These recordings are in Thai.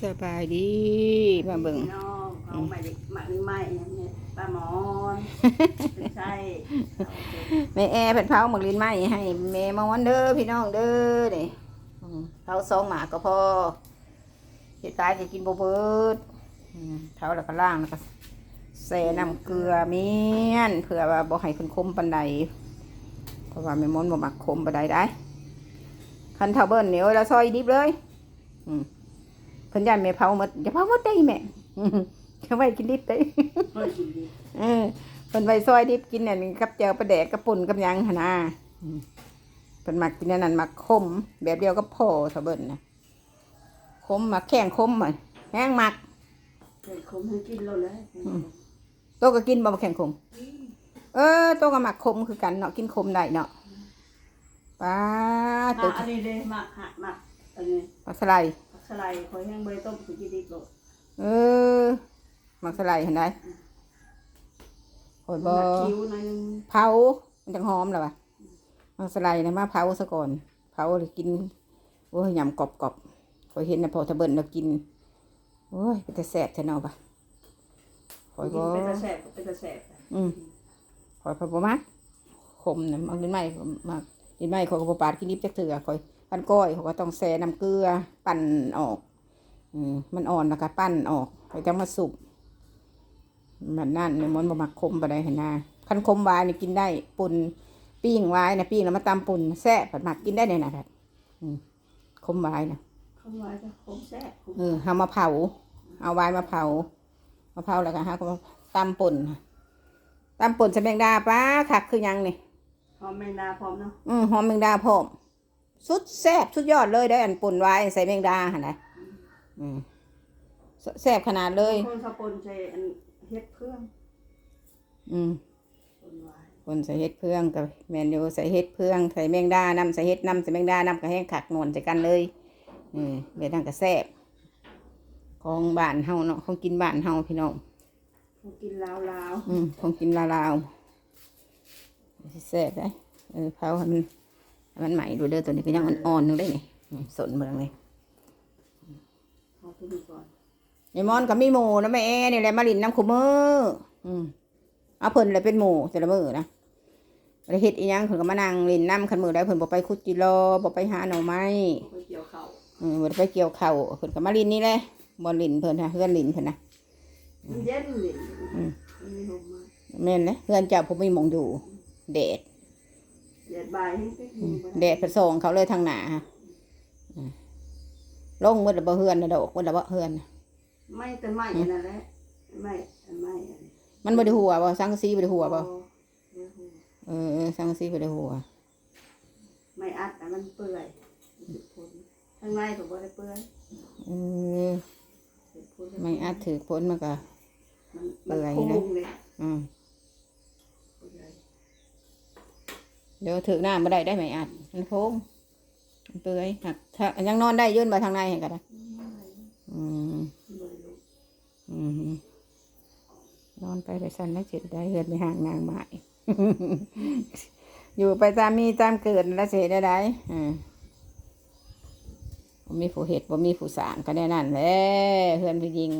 สบายดีมาเบิ่งน้องเอาใหม่ดิหมักนี่ใหม่เนี่ยปลาหมอนไม่ใช่เอาไปแม่แอร์เป็นเผาหมกลิ้นไหมให้แม่มาวันเด้อพี่น้องเด้อนี่อืมเผาสองหมากก็พอเฮ็ดตายจะกินบ่เบิดอืมเผาแล้วก็ล่างแล้วก็ใส่น้ำเกลือเมียนเพื่อว่าบ่ให้เพิ่นคมปานใดเพราะว่าแม่มอนบ่มักคมปานใดได้คันเท่าเบิ้นนี่โอ้ยเราซอยดิบเลย อืมเพิ่นย่านแม่เผาหมดอย่าเผาหมดได้แม่อืมเอาไว้กินดิบได้เฮ้ยกินดีเออเพิ่นไว้ซอยดิบกินอันนี้กับเจียวปลาแดกกับปุ่นกับหยังหั่นนะอืมเพิ่นมักกินอันนั้นมักคม แบบเดียวกับพ่อเถาเบิ่นนะคมมักแข้งคมอะแห้งมักเด็กคมให้กินแล้วเลยโตก็กินบ่มาแข้งคม เออโตก็มักคมคือกันเนาะกินคมได้เนาะป้าอะตัวอันนี้เลยหมักหักหมักอันนี้มักสไลด์ผัก สไลด์คอยแห้งใบต้มคือกินดีกว่าเออมักสไลด์เห็นได้โอยหบ่มักคิ้วหน่อยนึงเผา มันจังหอมแล้ววะมักสไลด์นะมาเผาซะก่อน เผาเลยกิน โอ้ยยำกรอบๆคอยเห็นนะพอทะเบิ่นเรากิน โอ้ยเป็นแต่แสบแท้เนาะปะคอยกิบ่ นเป็นตะแสบเป็นตะแสบอืมคอยพอบ่มักขมนะเอาดินไม้มาดินไม้เขาก็บ่ปาดกินนิบจักเถื่อคอย ปั้นก้อยเขาก็ต้องแช่น้ำเกลือ ปั่นออกอืมมันอ่อนแล้วก็ปั้นออกไปจังมาสุกมันนั่นเนี่ยมันบ่มักคมบ่ได้เห็นหน้าคันคมวายนี่กินได้ปุ่นปิ้งวายนะปิ้งแล้วมาตำปุ่นแซ่บผัดหมักกินได้เนี่ยนะครับอืมคมวายนะเข้ามาจะคมแซ่บคมเออเอามาเผา เอาวายมาเผามาเผาแล้วก็ฮะก็มาตำป่นตำป่นใส่แมงดาป้าคักคือหยังนี่หอมแมงดาพร้อมเนาะอืมหอมแมงดาพร้อม สุดแซ่บสุดยอดเลยได้อันป่นวายใส่แมงดาหั่นนะอืมแซ่บขนาดเลย คนสะปนใส่อันเฮ็ดเครื่อง อืมปนไว้คนใส่เห็ดเพื่องกับแมนยูใส่เห็ดเพื่องใส่แมงดานำใส่เห็ดนำใส่แมงดานำกับแห้งขักนวลใส่กันเลยอืมเดี๋ยวนั่งกับแซ่บของบ้านเฮาเนาะของกินบ้านเฮาพี่น้องเขากินลาวลาวอืมของกินลาวๆแซ่บได้เออเผาให้มันให้ มันใหม่ดูเด้อตัวนี้ก็ยังอ่อนๆนึงได้นี่อืมสนเมืองเลยๆเอาตัวนี้ก่อนยายมอนกับมีหมูนะแม่แอนี่แหละมาลินน้ำขุมืออืมเอาเพิ่นเลยเป็นหมูแต่ละมือนะแล้วเฮ็ดอีหยังเพิ่นก็มานั่งลินน้ำขันมือได้เพิ่นบ่ไปคุดจิโรบ่ไปหาหน่อไม้เอาไปเกี่ยวเขาเออบ่ได้ไปเกี่ยวข้าวเพิ่นก็มาลินนี่แหละบ่ลินเพิ่นนะเฮือนลินเพิ่นนะมันเย็นเลยอืมมันมีลมมาแม่นนะเฮือนเจ้าผมมีหมองอยู่แดด แดดบ่ายให้ไปกินบ่แดดเพิ่นส่องเขาเลยทางหน้าฮะอืมลงมืดแล้วบ่เฮือนนะดอกมืดแล้วบ่เฮือนน่ะไม่แต่ไม่นั่นแหละไม่อันไม่อันนี้มันบ่ได้หัวบ่สังกะสีบ่ได้หัวบ่เดี๋ยวหัวเออเออสังกะสีบ่ได้หัวไม่อัดแต่มันเปื่อยมันสิผลข้างในผมบ่ได้เปื่อยเออสิผลไม่อาจถือพ้นมันก็ มันเปื่อยมันนะพุ่งเลยอืม เปื่อย เดี๋ยวถือหน้าบ่ได้ได้ไหมอาจมันโค้งมันเปื่อยหักถ้ายังนอนได้ยื่นมาทางในให้ก็ได้อืมอืมนอนไปไปสั่นแล้วจิตได้เฮือนไปห่างนางไม้อยู่ไปตามมีตามเกิดแล้วเสียได้ได้อืมบ่มีผู้เห็ดบ่มีผู้สางก็ได้นั่นแหละเฮือนผู้ยิง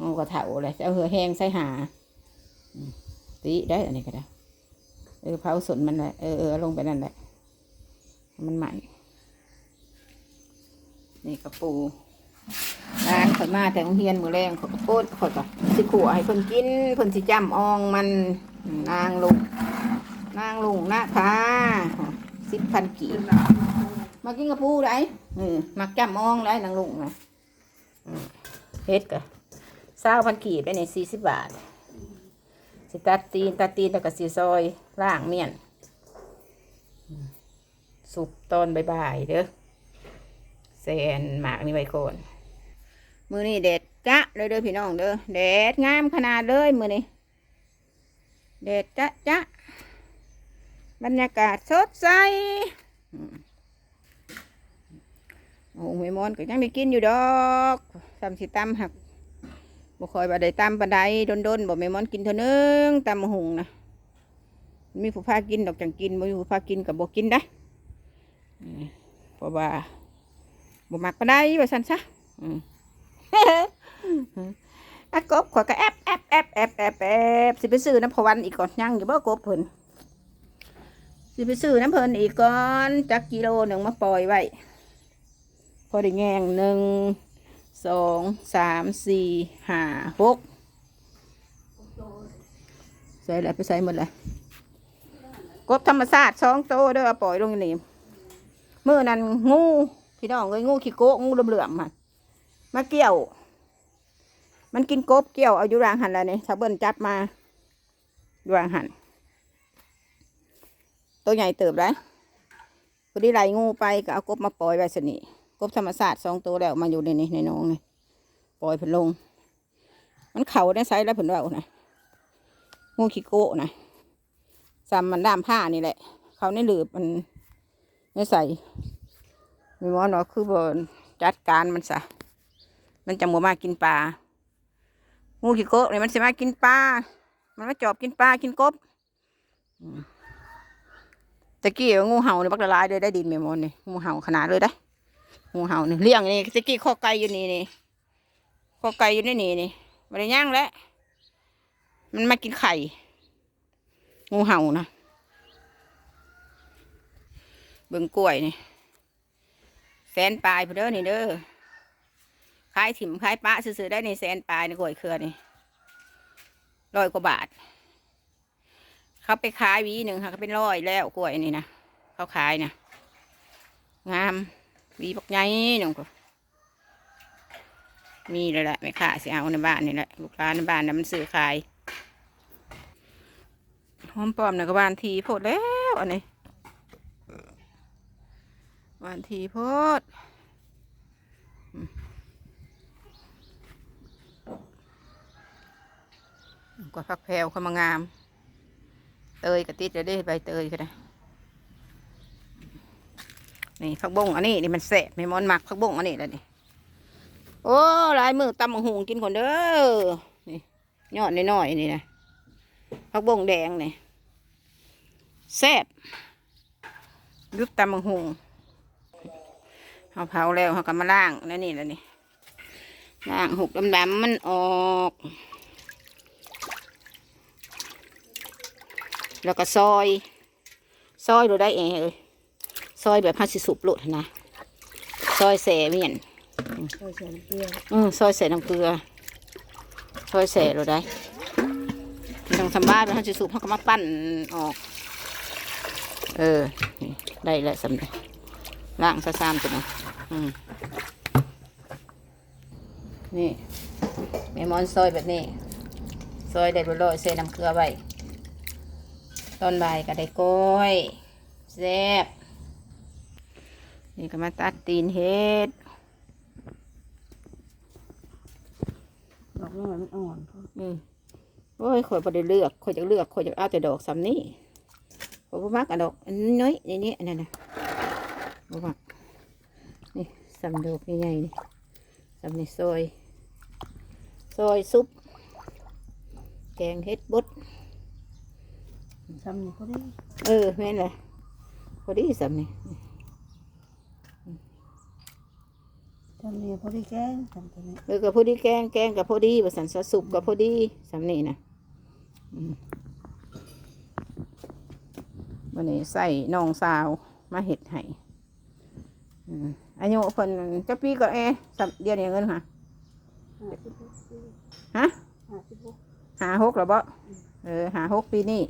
มันก็เถาเลยจะเอาเหือแห้งใส่หาตีได้อันนี้ก็ได้ ออเผาสนมันแหละเออเออลงไปนั่นแหละ มันใหม่ นี่กระปูร้านข่อยมาแต่งเรียนมือแรงข่อยโคตรข่อยก็สิขัวให้เพิ่นกินเพิ่นสิจำอองมันนางลุงนางลุงนะคะสิบพันกีบมากินกระปูได้เออมักจำอองได้นางลุงนะเฮ็ดกะเศร้าพันกีบได้ในสี่สิบบาท สิตัดตีนตัดตีนแล้วก็สีซอยล่างเมี่ยน สุกตอนบ่ายๆเด้อแซนหมากนี่ไว้ก่อนมือนี่เด็ดจ้ะเลยเด้อพี่น้องเด้อเด็ดงามขนาดเลยมือนี่เด็ดจ้ะจ้ะบรรยากาศสดใสโอ้โหไม่มอนก็ยังได้กินอยู่ดอกทำสิตำหัก บ่คอยบ่ได้ตำปานใดโดนๆบ่ไม่มอนกินเท่านึงตำมหุงนะมีผู้พากินดอกจังกินบ่มีผู้พากินกับบ่กินได้เพราะว่าบ่มักปานใดว่าซั่นซะอืมอะกบขอยก็แอบแอบแอบแอบแอบแอบสิไปซื้อน้ำพวันอีกก่อนยังอยู่บ่กบเพิ่นสิไปซื้อน้ำเพิ่นอีกก่อนจักกิโลหนึ่งมาปล่อยไว้พอได้แงงหนึ่ง สองสามสี่ห้าหกใส่อะไรไปใส่หมดเลยกบธรรมชาติสองโตวเด้อเอาปล่อยลงนี่เมื่อนั้นงูพี่น้องเอ้ยงูขี้โกะงูเหลื่อมๆมันมาเกี่ยว มันกินกบเกี่ยวเอาอยู่รางหันแล้วนี่ถ้าเบิ้นจับมาอยู่รางหันตัวใหญ่เติบแล้วพอดีไหลงูไปก็เอากบมาปล่อยไว้สนี่ กบธรรมศาสตร์สองตัวแล้วมาอยู่ในนี้ในน้องนี่ปล่อยเพิ่นลง มันเข่าได้ไซส์แล้วเพิ่นว่านะงูขี้โกะนะซ้ำมันด้ามผ้านี่แหละ เขาในหลืบมันไม่ใส่มีหมอเนาะคือบนจัดการมันซะมันจะมัวมากินปลางูขี้โกะเนี่ยมันสิมากินปลามันมาจอบกินปลากินกบตะกี้งูเห่าเนี่ยบักละลายเลยได้ดินเมมอนนี่ยงูเห่าขนาดเลยได้ งูเห่านี่เลี้ยงนี่ตะกี้ข้อไก่อยู่นี่นี่ข้อไก่อยู่ในนี่นี่มันย่างแล้วมันมากินไข่งูเห่านะเบิ่งกล้วยนี่แสนปลายพเด้อนี่เด้อขายถิ่มขายปะซื้อได้ในแสนปลายในกล้วยเครือนี่ร้อยกว่าบาท เขาไปขายวีหนึ่งค่ะเขาเป็นร้อยแล้วกล้วยนี่นะเขาขายนะงาม วีบักใหญ่หนึ่งก็มีเลยแหละไม่ขาสิเอาในบ้านนี่แหละลูกค้าในบ้านนะมันซื้อขายหอมปลอมนะก็บานทีโพดแล้วอันนี้บานทีโพดก็พักแพรวเข้ามางาม เตยกระติดจะได้ใบเตยก็ได้ นี่ผักบงอันนี้นี่มันแสบไม่มอนหมักผักบงอันนี้แล้วนี่โอ้ลายมือตำบักหุงกินคนเด้อนี่ยอดน้อยๆนี่นะผักบงแดงนี่แซ่บยุบตำบักหุงเอาเผาแล้วเขาก็มาล่างแล้วนี่แล้วนี่ล่างหุกดำๆมันออก แล้วก็ซอย ซอยดูได้เองเอ้ย อยแบบพันสิสุบโลดนะซอยแสเมียนโอ้ยเสียงเปรี้ยวอืมซอยใส่น้ำเกลือซอยแสดูได้ทางทำบ้านเป็นพันสิสุบเขาก็มาปั้นออก เออนี่ได้แล้วสำเร็จล่างซะซ้ำตัวนะอืมนี่แม่มอนซอยแบบนี้ ซอยได้ร้อยๆใส่น้ำเกลือไว้ตอนบ่ายก็ได้กล้อยแซ่บ นี่ก็มาตัดตีนเฮ็ดดอกน้อยมันอ่อนอืมโอ้ยข่อยบ่ได้เลือกข่อยจะเลือกข่อยจะเอาแต่ดอกสำนี้ข่อยบ่มักอันดอกอันน้อยนี่นี่อันนั้นน่ะบ่มักนี่สำดอกใหญ่ๆนี่สำนี่ซอยซอยซุปแกงเฮ็ดบดซ้ำนี่ก็ได้เออแม่นเลยพอดีสำนี่ ซ้ำนี่พอดีแกงซ้ำตัวนี้เออกับพอดีแกงแกงกับพอดีประสันสสุปกับพอดีสำนี่นะอืมวันนี้ใส่น้องสาวมาเห็ดให้อืมอายุเพิ่นจะปีก็เอะสำเดียวนี้เงินค่ะห้าสิบหกปีฮะห้าสิบหกหาหกหรอบ่เออหาหกปีนี่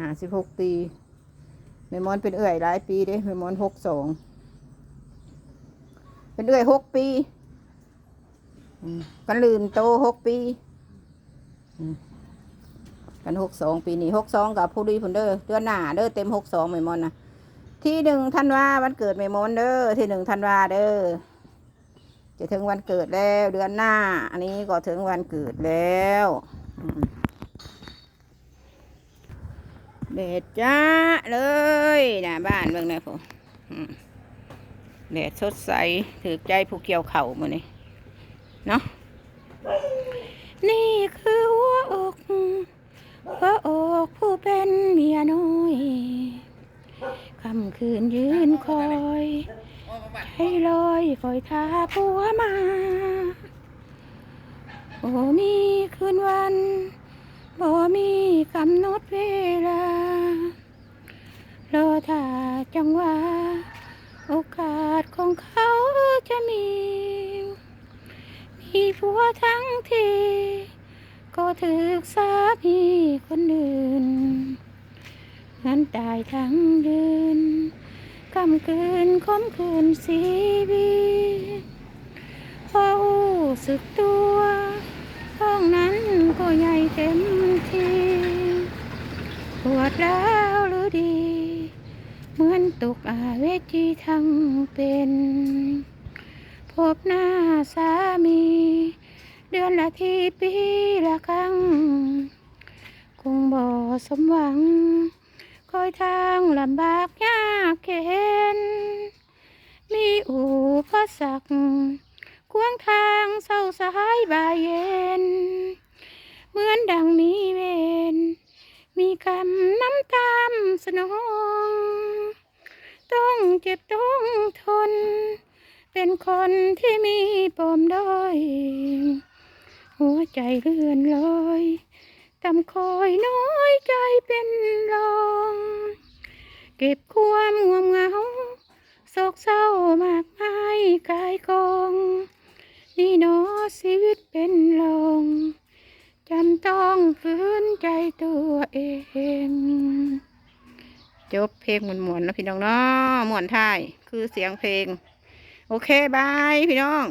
หาสิบหกปีเมมอนเป็นเอื่อยหลายปีเด้เมมอนหกสอง เป็นเอื่อยหกปีกันลืมโตหกปีกันหกสองปีนี้หกสองกับผู้ดีผุนเด้อเดือนหน้าเด้อเต็มหกสองเมมอนนะที่หนึ่งธันวาวันเกิดเมมอนเด้อที่หนึ่งธันวาเด้อจะถึงวันเกิดแล้วเดือนหน้า อันนี้ก็ถึงวันเกิดแล้วเด็ดจ้าเลยนะบ้านเมืองนะผมอืม แดดสดใสถือใจผู้เกี่ยวเข่ามือนี่เนาะนี่คือหัวอกหัวอกผู้เป็นเมียน้อยคำคืนยืนคอยใจลอยคอยทาผัวมาบ่มีคืนวันบ่มีกำหนดเวลารอถ้าจังหวะ โอกาสของเขาจะมี มีผัวทั้งที ก็ถึกสามีคนอื่นงั้นตายทั้งยืนกำคืนคมคืนสีวีพอรู้สึกตัวห้องนั้นก็ใหญ่เต็มทีปวดแล้วหรือดี เหมือนตกอาเวจีทั้งเป็น พบหน้าสามี เดือนละทีปีละครั้ง คงบ่สมหวัง คอยทางลำบากยากเข็น มีอุปสรรคขวางทางเศร้าสายบายเย็น เหมือนดังมีเวรมีคำน้ำตามสนอง บต้องทน เป็นคนที่มีปมด้อย หัวใจเลื่อนลอยตำคอยน้อยใจเป็นรองเก็บความง่วงเหงาโศกเศร้ามากมายกายกอง นี่นอชีวิตเป็นลองจำต้องฝืนใจตัวเอง จบเพลงหมวนๆนะพี่น้องเนาะหมวนท้ายคือเสียงเพลง โอเคบายพี่น้อง